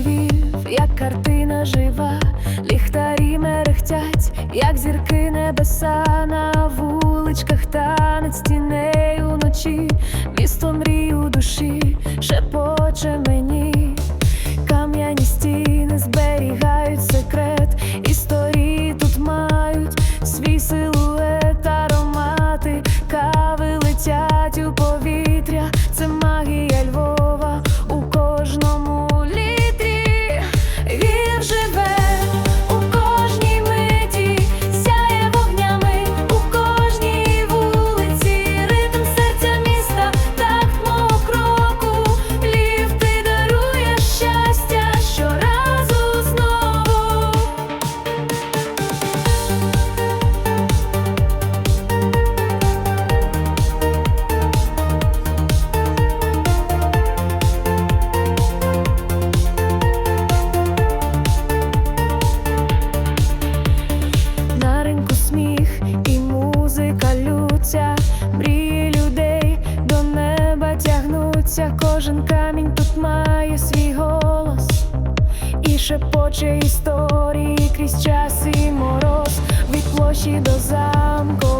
Львів, як картина жива, ліхтарі мерехтять, як зірки небеса, на вуличках танець тіней уночі, місто мрій у душі. шепоче історії крізь час і мороз від площі до замку.